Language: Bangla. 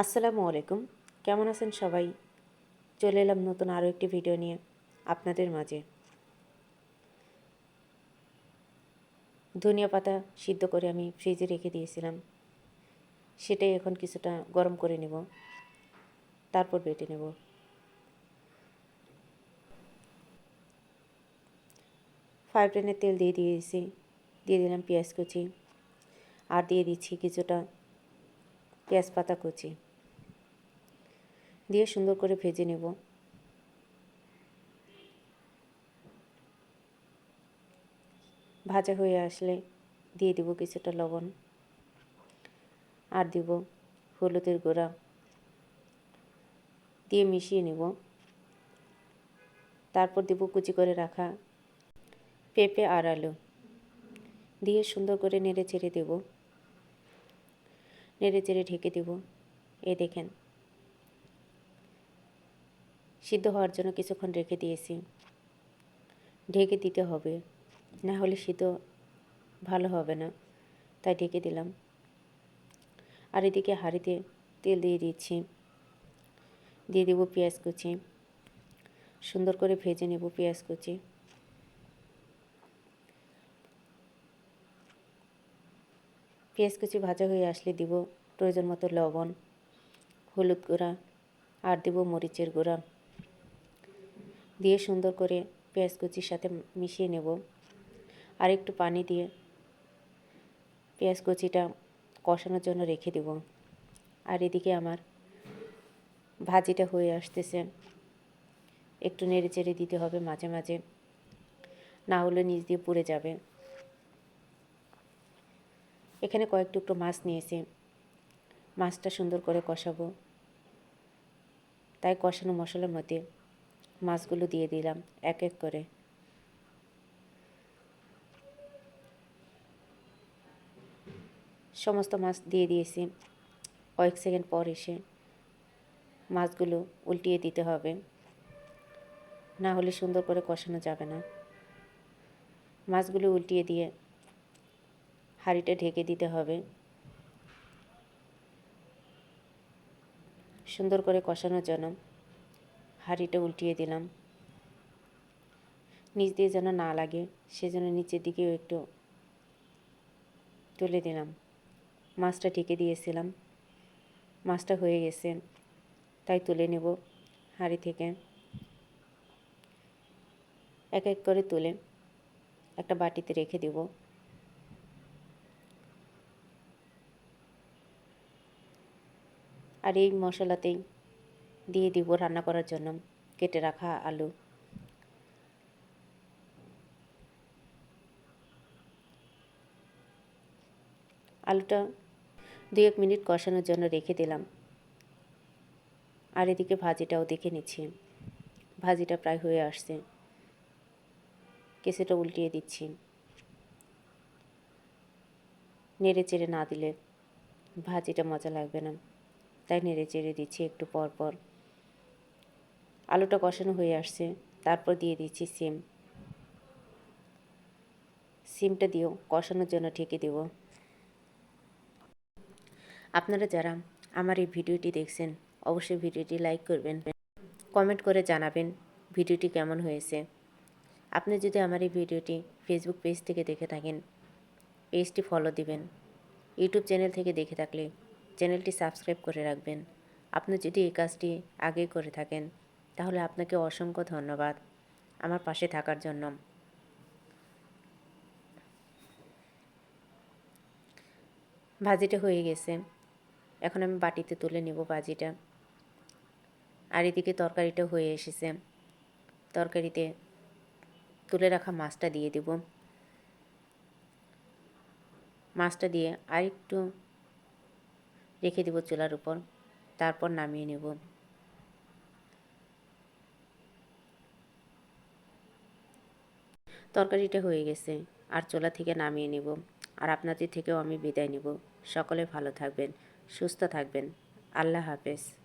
আসসালামু আলাইকুম। কেমন আছেন সবাই? চলে এলাম নতুন আরও একটি ভিডিও নিয়ে আপনাদের মাঝে। ধনিয়া পাতা সিদ্ধ করে আমি ফ্রিজে রেখে দিয়েছিলাম। সেটাই এখন কিছুটা গরম করে নেব। তারপর বেটে নেব। ফ্রাই প্যানে তেল দিয়ে দিয়েছি। দিয়ে দিলাম পেঁয়াজ কুচি। আর দিয়ে দিচ্ছি কিছুটা পেঁয়াজ পাতা কুচি। দিয়ে সুন্দর করে ভেজে নেব। ভাজা হয়ে আসলে দিয়ে দিব কিছুটা লবণ। আর দিব হলুদের গুঁড়া। দিয়ে মিশিয়ে নেব। তারপর দিব কুচি করে রাখা পেঁপে আর আলু। দিয়ে সুন্দর করে নেড়ে চেড়ে দেব। নেড়ে চেড়ে ঢেকে দেব। এ দেখেন সিদ্ধ হওয়ার জন্য কিছুক্ষণ রেখে দিয়েছি। ঢেকে দিতে হবে। না হলে সিদ্ধ ভালো হবে না। তাই ঢেকে দিলাম। আর এদিকে হাঁড়িতে তেল দিয়ে দিচ্ছি। দিয়ে দেবো পেঁয়াজ কুচি। সুন্দর করে ভেজে নেব পেঁয়াজ কুচি। পেঁয়াজ কুচি ভাজা হয়ে আসলে দিব প্রয়োজন মতো লবণ, হলুদ গুঁড়া, আর দেব মরিচের গুঁড়া। দিয়ে সুন্দর করে পেঁয়াজ কুচির সাথে মিশিয়ে নেব। আর একটু পানি দিয়ে পেঁয়াজ কুচিটা কষানোর জন্য রেখে দেব। আর এদিকে আমার ভাজিটা হয়ে আসতেছে। একটু নেড়ে চেড়ে দিতে হবে মাঝে মাঝে। না হলে নিচ দিয়ে পুড়ে যাবে। এখানে কয়েক টুকরো মাছ নিয়েছি। মাছটা সুন্দর করে কষাবো। তাই কষানো মশলার মধ্যে মাছগুলো দিয়ে দিলাম, এক এক করে। সমস্ত মাছ দিয়ে দিয়েছি। কয়েক সেকেন্ড পর এসে মাছগুলো উল্টিয়ে দিতে হবে। না হলে সুন্দর করে কষানো যাবে না। মাছগুলো উল্টিয়ে দিয়ে হাঁড়িটা ঢেকে দিতে হবে। সুন্দর করে কষানোর জন্য হাঁড়িটা উল্টিয়ে দিলাম। নিচ দিয়ে যেন না লাগে, সেজন্য নিচের দিকেও একটু তুলে দিলাম। মাছটা ঢেকে দিয়েছিলাম। মাছটা হয়ে গেছে, তাই তুলে নেব হাঁড়ি থেকে। এক এক করে তুলে একটা বাটিতে রেখে দেব। আর এই মশলাতেই দিয়ে দিব রান্না করার জন্য। কেটে রাখা আলু। আলুটা দু এক মিনিট কষানোর জন্য রেখে দিলাম। আর এদিকে ভাজিটাও দেখে নিচ্ছি। ভাজিটা প্রায় হয়ে আসছে। কেসেটা উল্টিয়ে দিচ্ছি। নেড়ে চেড়ে না দিলে ভাজিটা মজা লাগবে না। তাই নেড়ে চেড়ে দিচ্ছি একটু পর পর। আলুটা কষানো হয়ে আসছে। তারপর দিয়ে দিচ্ছি সিম। সিমটা দিয়েও কষানোর জন্য ঢেকে দেব। আপনারা যারা আমার এই ভিডিওটি দেখছেন, অবশ্যই ভিডিওটি লাইক করবেন। কমেন্ট করে জানাবেন ভিডিওটি কেমন হয়েছে। আপনি যদি আমার এই ভিডিওটি ফেসবুক পেজ থেকে দেখে থাকেন, পেজটি ফলো দিবেন। ইউটিউব চ্যানেল থেকে দেখে থাকলে চ্যানেলটি সাবস্ক্রাইব করে রাখবেন। আপনি যদি এই কাজটি আগে করে থাকেন তাহলে আপনাকে অসংখ্য ধন্যবাদ আমার পাশে থাকার জন্য। ভাজিটা হয়ে গেছে। এখন আমি বাটিতে তুলে নেব ভাজিটা। আর এদিকে তরকারিটা হয়ে এসেছে। তরকারিতে তুলে রাখা মাছটা দিয়ে দেব। মাছটা দিয়ে আর একটু রেখে দেব চুলার উপর। তারপর নামিয়ে নেব। তরকারিটা হয়ে গেছে। আর চোলা থেকে নামিয়ে নেব। আর আপনাদের থেকেও আমি বিদায় নেব। সকলে ভালো থাকবেন, সুস্থ থাকবেন। আল্লাহ হাফেজ।